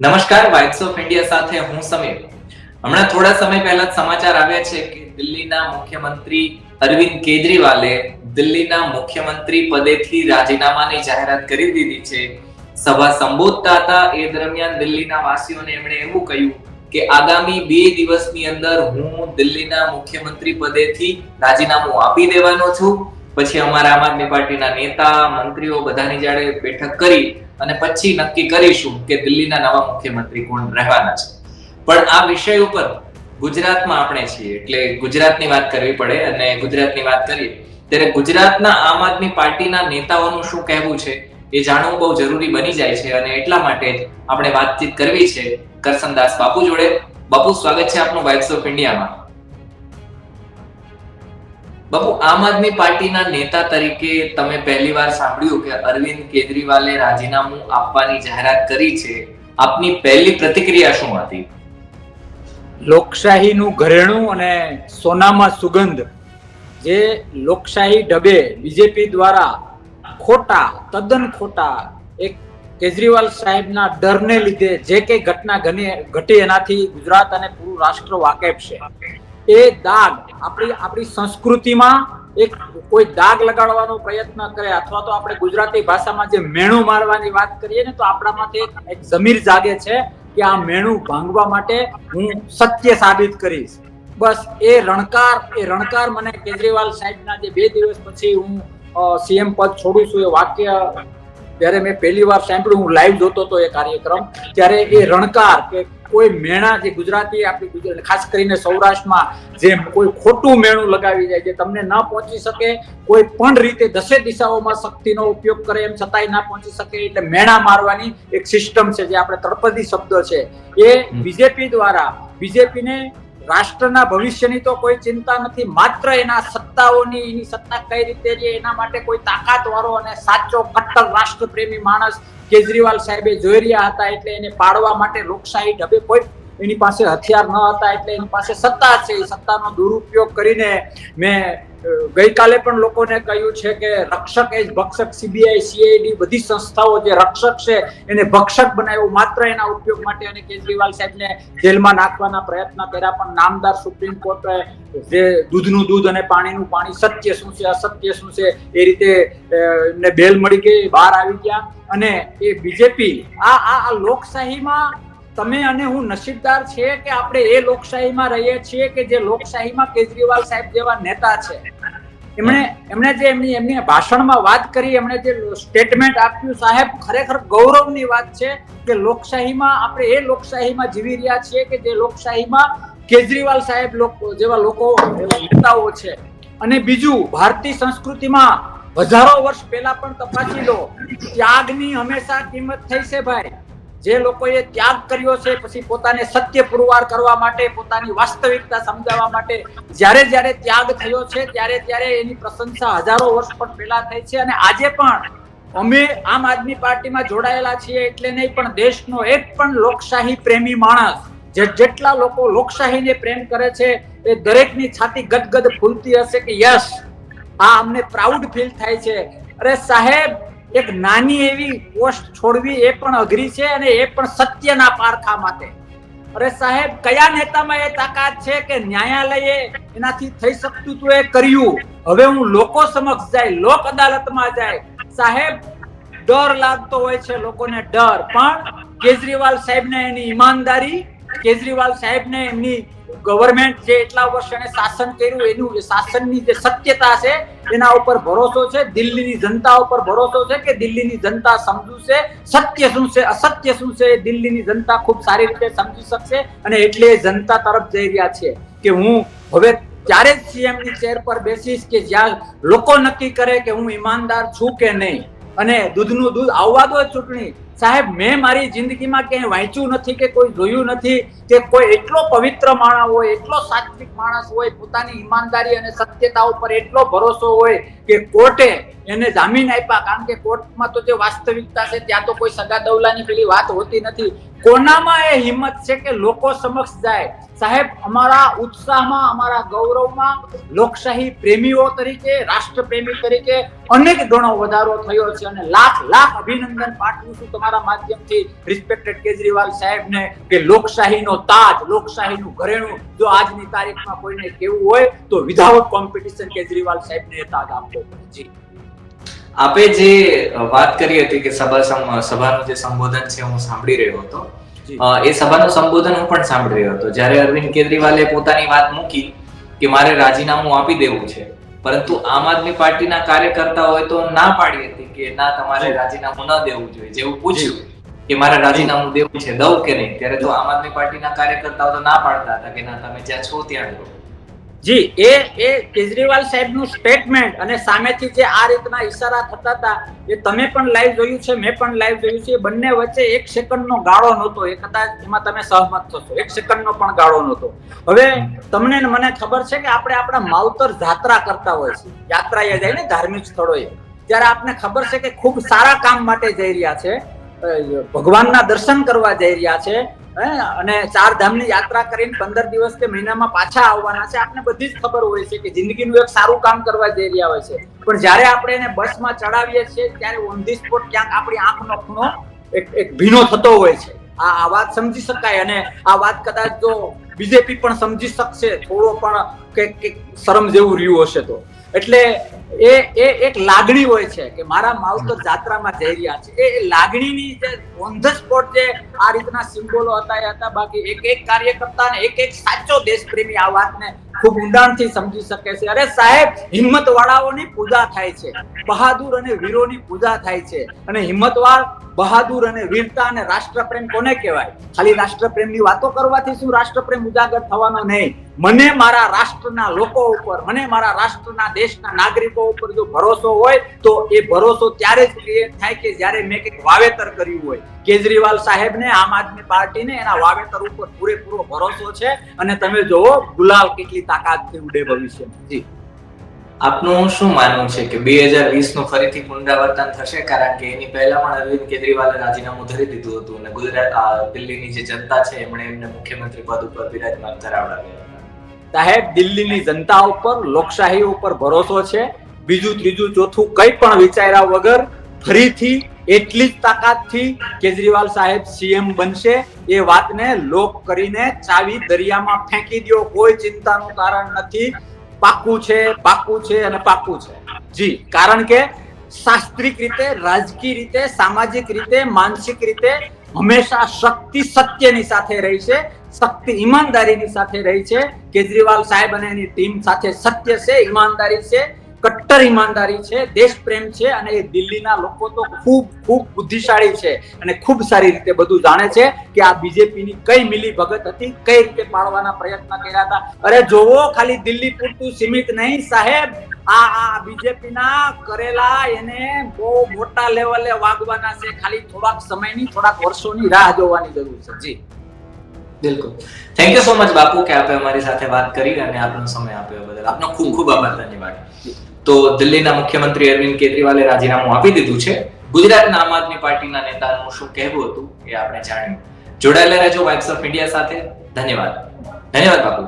નમસ્કાર vibes of India સાથે હું સમીર. હમણાં થોડા સમય પહેલા સમાચાર આવ્યા છે કે દિલ્હીના મુખ્યમંત્રી અરવિંદ કેજરીવાલે દિલ્હીના મુખ્યમંત્રી પદેથી રાજીનામાની જાહેરાત કરી દીધી છે. સભા સંબોધતા હતા. એ દરમિયાન દિલ્હીના વાસીઓને એમણે એવું કહ્યું કે આગામી બે દિવસની અંદર હું દિલ્હીના મુખ્યમંત્રી પદેથી રાજીનામું આપી દેવાનો છું. પછી અમારા આમ આદમી પાર્ટીના નેતા, મંત્રીઓ બધાની જાડે બેઠક કરી અને પછી નક્કી કરીશું કે દિલ્હીના નવા મુખ્યમંત્રી કોણ રહેવાના છે. પણ આ વિષય ઉપર ગુજરાતમાં આપણે છીએ, એટલે ગુજરાતની વાત કરવી પડે અને ગુજરાતની વાત કરીએ. ત્યારે ગુજરાતના આમ આદમી પાર્ટીના નેતાઓનું શું કહેવું છે એ જાણવું બહુ જરૂરી બની જાય છે અને એટલા માટે જ આપણે વાતચીત કરવી છે કરસનદાસ બાપુ જોડે. બાપુ, સ્વાગત છે આપનું વાઇબ્સ ઓફ ઇન્ડિયામાં બાપુ, આમ આદમી પાર્ટીના નેતા તરીકે તમે પહેલી વાર સાંભળ્યું કે અરવિંદ કેજરીવાલે રાજીનામું આપવાની જાહેરાત કરી છે. આપની પહેલી પ્રતિક્રિયા શું હતી? લોકશાહીનું ઘરેણું અને સોનામાં સુગંધ. જે લોકશાહી ઢબે બીજેપી દ્વારા ખોટા, તદ્દન ખોટા એક કેજરીવાલ સાહેબના ડરને લીધે જે કંઈ ઘટના ઘટી એનાથી ગુજરાત અને પૂરું રાષ્ટ્ર વાકેફ છે. એ દાગ, આપણી આપણી સંસ્કૃતિમાં એક કોઈ દાગ લગાડવાનો પ્રયત્ન કરે અથવા તો આપણે ગુજરાતી ભાષામાં જે મેણું મારવાની વાત કરીએ ને તો આપણામાંથી એક જમીર જાગે છે કે આ મેણું ભાંગવા માટે હું સત્ય સાબિત કરીશ. બસ, એ રણકાર એ રણકાર મને કેજરીવાલ સાહેબના જે બે દિવસ પછી હું સીએમ પદ છોડું છું એ વાક્ય જ્યારે મેં પહેલી વાર સાંભળ્યું હું લાઈવ જોતો હતો એ કાર્યક્રમ. ત્યારે એ રણકાર કે કોઈ મેણા જે ગુજરાતી આપણી ગુજરાત ખાસ કરીને સૌરાષ્ટ્રમાં જે કોઈ ખોટું મેણું લગાવી જાય જે તમને ન પહોંચી શકે કોઈ પણ રીતે દસે દિશાઓમાં શક્તિનો ઉપયોગ કરે એમ છતાંય ના પહોંચી શકે એટલે મેણા મારવાની એક સિસ્ટમ છે જે આપણે તળપદી શબ્દ છે. એ બીજેપી દ્વારા બીજેપીને રાષ્ટ્રના ભવિષ્યની તો કોઈ ચિંતા નથી. માત્ર એના સત્તાઓની, એની સત્તા કઈ રીતે છે એના માટે કોઈ તાકાત વાળો અને સાચો કટ્ટર રાષ્ટ્રપ્રેમી માણસ કેજરીવાલ સાહેબે જોઈ રહ્યા હતા એટલે એને પાડવા માટે લોકશાહી ઢબે કોઈ એની પાસે હથિયાર ન હતા એટલે એની પાસે સત્તા છે. એ સત્તાનો દુરુપયોગ કરીને મેં ગઈકાલે પણ લોકોને કહ્યું છે કે રક્ષક એ ભક્ષક સીબીઆઈ સીઆઈડી બધી સંસ્થાઓ જે રક્ષક છે એને ભક્ષક બનાવ્યું માત્ર એના ઉપયોગ માટે અને કેજરીવાલ સાહેબને જેલમાં નાખવાના પ્રયત્ન કર્યા. પણ નામદાર સુપ્રીમ કોર્ટે જે દૂધનું દૂધ અને પાણીનું પાણી સત્ય શું છે, અસત્ય શું છે, એ રીતે ને બેલ મળી ગઈ, બહાર આવી ગયા. અને એ બીજેપી આ આ લોકશાહીમાં તમે અને હું નસીબદાર છે કે આપણે એ લોકશાહીમાં રહીએ છીએ કે જે લોકશાહીમાં કેજરીવાલ સાહેબ જેવા નેતા છે. એમણે એમણે જે એમની એમની ભાષણમાં વાત કરી, એમણે જે સ્ટેટમેન્ટ આપ્યું, સાહેબ, ખરેખર ગૌરવની વાત છે કે લોકશાહીમાં આપણે એ લોકશાહીમાં જીવી રહ્યા છીએ કે જે લોકશાહીમાં કેજરીવાલ સાહેબ જેવા લોકો નેતાઓ છે. અને બીજું, ભારતીય સંસ્કૃતિમાં હજારો વર્ષ પહેલા પણ તપાસી લો, ત્યાગની હંમેશા કિંમત થઈ છે ભાઈ. જે લોકોએ ત્યાગ કર્યો છે, પછી પોતાને સત્ય પુરવાર કરવા માટે, પોતાની વાસ્તવિકતા સમજાવવા માટે જ્યારે જ્યારે ત્યાગ થયો છે, ત્યારે ત્યારે એની પ્રશંસા હજારો વર્ષ પણ પહેલા થઈ છે અને આજે પણ અમે આમ આદમી પાર્ટીમાં જોડાયેલા છીએ એટલે નહીં, પણ દેશનો એક પણ લોકશાહી પ્રેમી માણસ જે જેટલા લોકો લોકશાહીને પ્રેમ કરે છે, એ દરેકની છાતી ગદગદ ફૂલતી હશે કે યસ આ અમને પ્રાઉડ ફીલ થાય છે. અરે સાહેબ એક નાની એવી પોસ્ટ છોડવી એ પણ અઘરી છે અને એ પણ સત્યના પારખા માટે. અરે સાહેબ, કયા નેતામાં એ તાકાત છે કે ન્યાયાલયે એનાથી થઈ શકતું તો એ કર્યું? હવે હું લોકો સમક્ષ જાય, લોક અદાલતમાં જાય. સાહેબ, ડર લાગતો હોય છે લોકોને ડર. પણ કેજરીવાલ સાહેબને એની ઈમાનદારી, કેજરીવાલ સાહેબને એમની ગવર્મેન્ટ જે એટલા વર્ષ એને શાસન કર્યું, એનું શાસનની જે સત્યતા છે, એના ઉપર ભરોસો છે, દિલ્હીની જનતા ઉપર ભરોસો છે કે દિલ્હીની જનતા સમજુ છે, સત્ય શું છે, અસત્ય શું છે, એ દિલ્હીની જનતા ખૂબ સારી રીતે સમજી શકશે અને એટલે જનતા તરફ જઈ રહ્યા છે. કે હું હવે ત્યારે જ સીએમની ચેર પર બેસીશ કે જ્યાં લોકો નક્કી કરે કે હું ઈમાનદાર છું કે નહીં. અને દૂધનું દૂધ, આવવા દો ચૂંટણી. સાહેબ, મેં મારી જિંદગીમાં ક્યાંય વાંચ્યું નથી કે કોઈ જોયું નથી કે કોઈ એટલો પવિત્ર માણસ હોય, એટલો સાત્વિક માણસ હોય, પોતાની ઈમાનદારી અને સત્યતા ઉપર એટલો ભરોસો હોય કે કોર્ટે એને જામીન આપ્યા. કારણ કે કોર્ટમાં તો જે વાસ્તવિકતા છે, ત્યાં તો કોઈ સગા દવલાની પેલી વાત હોતી નથી. કોનામાં એ હિંમત છે કે લોકો સમક્ષ જાય? સાહેબ, અમારા ઉત્સાહમાં, અમારા ગૌરવમાં લોકશાહી પ્રેમીઓ તરીકે રાષ્ટ્ર પ્રેમી તરીકે અનેક ગણો વધારો થયો છે અને લાખ લાખ અભિનંદન પાઠવું છું તમારા. માધ્યમથી રિસ્પેક્ટેડ કેજરીવાલ સાહેબને કે લોકશાહીનો તાજ લોકશાહીનું ઘરેણું જો આજની તારીખમાં કોઈને કેવું હોય તો વિધાઉટ કોમ્પિટિશન કેજરીવાલ સાહેબને તાજ આપવો પડે. જી. આપે જે વાત કરી હતી કે સભા સભાનું જે સંબોધન છે હું સાંભળી રહ્યો હતો. એ સભાનું સંબોધન હું પણ સાંભળી રહ્યો હતો. જ્યારે અરવિંદ કેજરીવાલે પોતાની વાત મૂકી કે મારે રાજીનામું આપી દેવું છે પરંતુ આમ આદમી પાર્ટીના કાર્યકર્તાઓએ તો ના પાડી હતી કે ના તમારે રાજીનામું ન દેવું જોઈએ. જેવું પૂછ્યું કે મારે રાજીનામું દેવું છે દઉં કે નહીં? ત્યારે તો આમ આદમી પાર્ટીના કાર્યકર્તાઓ તો ના પાડતા હતા કે ના તમે જ્યાં છો ત્યાં રહો. જી એ એ કેજરીવાલ સાહેબનું સ્ટેટમેન્ટ અને સામેથી જે આ રીતના ઈશારા થતા હતા એ તમે પણ લાઈવ જોયું છે મેં પણ લાઈવ જોયું છે. એ બંને વચ્ચે એક સેકન્ડનો ગાળો નહોતો. એ કદાચ એમાં તમે સહમત થશો. એક સેકન્ડનો પણ ગાળો નહોતો. હવે તમને મને ખબર છે કે આપણે આપણા માવતર જાત્રા કરતા હોય છે. યાત્રાએ જાય ને ધાર્મિક સ્થળોએ. ત્યારે આપને ખબર છે કે ખૂબ સારા કામ માટે જઈ રહ્યા છે ભગવાનના દર્શન કરવા જઈ રહ્યા છે અને ચાર ધામની યાત્રા કરીને પંદર દિવસ કે મહિનામાં પાછા આવવાના છે, આપને બધી જ ખબર હોય છે કે જિંદગીનું એક સારું કામ કરવા જઈ રહ્યા હોય છે. પણ જ્યારે આપણે એને બસમાં ચડાવીએ છીએ, ત્યારે ઓન ધી સ્પોટ ક્યાંક આપણી આંખનો ખૂણો એક એક ભીનો થતો હોય છે. આ આ વાત સમજી શકાય અને આ વાત કદાચ જો બીજેપી પણ સમજી શકશે, થોડો પણ કે શરમ જેવું રહ્યું હશે તો. એટલે એ એ એક લાગણી હોય છે કે મારા માવતર જાત્રામાં જઈ રહ્યા છે. એ લાગણીની જે ઓન ધ સ્પોટ જે આ રીતના સિમ્બોલો હતા હતા. બાકી એક એક કાર્યકર્તા ને એક એક સાચો દેશપ્રેમી આ વાતને ખૂબ ઊંડાણથી સમજી શકે છે. અરે સાહેબ હિંમત વાળાઓની પૂજા થાય છે. બહાદુર અને વીરોની પૂજા થાય છે. અને હિંમતવાળ, બહાદુર અને વીરતા અને રાષ્ટ્રપ્રેમ કોને કહેવાય? ખાલી રાષ્ટ્રપ્રેમની વાતો કરવાથી શું રાષ્ટ્રપ્રેમ ઉજાગર થવાનો નહીં? મને મારા રાષ્ટ્રના લોકો ઉપર, મને મારા રાષ્ટ્રના દેશના નાગરિકો ઉપર જો ભરોસો હોય, તો એ ભરોસો ત્યારે જ ક્રિએટ થાય કે જ્યારે મેં કંઈક વાવેતર કર્યું હોય. કેજરીવાલ સાહેબને આમ આદમી પાર્ટીને એના વાવેતર ઉપર પૂરેપૂરો ભરોસો છે અને તમે જોવો, ગુલાલ કેટલી તાકાતથી ઉડે ભવિષ્યમાં. જી. આપનું શું માનવું છે કે બે હજાર વીસનું ફરીથી પુનરાવર્તન થશે? કારણ કે એની પહેલા પણ અરવિંદ કેજરીવાલે રાજીનામું ધરી દીધું હતું અને ગુજરાત દિલ્હીની જે જનતા છે, એમણે એમને મુખ્યમંત્રી પદ ઉપર બિરાજમાન કરાવડાવ્યા સાહેબ, દિલ્હીની જનતા ઉપર, લોકશાહી ઉપર ભરોસો છે. બીજું, ત્રીજું, ચોથું કંઈ પણ વિચાર્યા વગર ફરીથી એટલી જ તાકાતથી કેજરીવાલ સાહેબ સીએમ બનશે. એ વાતને લોક કરીને ચાવી દરિયામાં ફેંકી દો કોઈ ચિંતાનું કારણ નથી. પાક્કું છે, પાકું છે અને પાક્કું છે. જી, કારણ કે શાસ્ત્રીક રીતે, રાજકીય રીતે, સામાજિક રીતે, માનસિક રીતે હંમેશા શક્તિ સત્યની સાથે રહી છે. શક્તિ ઈમાનદારીની સાથે રહી છે. કેજરીવાલ સાહેબ અને એની ટીમ સાથે સત્ય છે, ઈમાનદારી છે, કટ્ટર ઈમાનદારી છે દેશ પ્રેમ છે અને એ દિલ્હીના લોકો તો ખૂબ ખૂબ બુદ્ધિશાળી છે અને ખૂબ સારી રીતે બધું જાણે છે કે આ બીજેપીની કઈ મિલી ભગત હતી, કઈ રીતે પાડવાના પ્રયત્ન કર્યા હતા. અરે જોવો, ખાલી દિલ્હી પૂરતું સીમિત નહીં સાહેબ. આ આ બીજેપીના કરેલા એને બહુ મોટા લેવલે વાગવાના છે. ખાલી થોડાક સમયની, થોડાક વર્ષોની રાહ જોવાની જરૂર છે. જી. બિલકુલ. થેન્ક યુ સો મચ બાપુ કે આપે અમારી સાથે વાત કરી અને આપનો સમય આપ્યો બદલ. આપનો ખૂબ ખૂબ આભાર ધન્યવાદ. તો દિલ્હીના મુખ્યમંત્રી અરવિંદ કેજરીવાલે રાજીનામું આપી દીધું છે. ગુજરાતના આમ આદમી પાર્ટીના નેતાનું શું કહેવું હતું એ આપણે જાણ્યું જોડાયેલા રહેજો વાઇબ્સ ઓફ ઇન્ડિયા સાથે. ધન્યવાદ. ધન્યવાદ બાપુ.